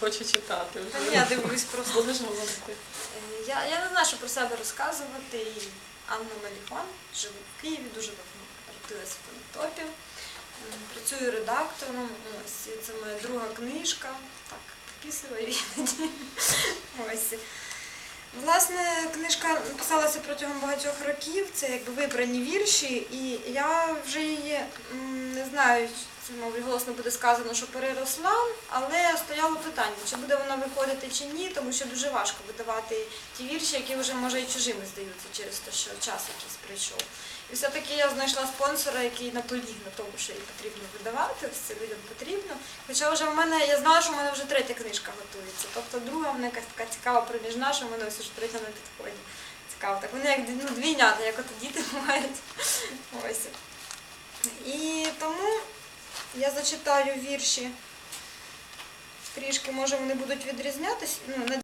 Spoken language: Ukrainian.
Хочу читати Та вже. ні, я дивлюсь просто. Будеш говорити? Е, Я, я не знаю, що про себе розказувати. І Анна Маліхон, живу в Києві, дуже давно родилася в Конотопі. Працюю редактором. Ось це моя друга книжка. Так, підписую іноді. Ось. Власне, книжка писалася протягом багатьох років, це якби вибрані вірші, і я вже її не знаю, це, мабуть, голосно буде сказано, що переросла, але стояло питання, чи буде вона виходити чи ні, тому що дуже важко видавати ті вірші, які вже може і чужими здаються через те, що час якийсь прийшов. І все-таки я знайшла спонсора, який наполіг на тому, що її потрібно видавати, це людям потрібно. Хоча вже в мене, я знала, що в мене вже третя книжка готується. Тобто друга вона якась така цікава проміжна, що в мене ось вже третя на підході. Цікаво. Так вони як ну, двійнята, як от діти бувають. Ось. Я зачитаю вірші. Трішки, може, вони будуть відрізнятися. Ну,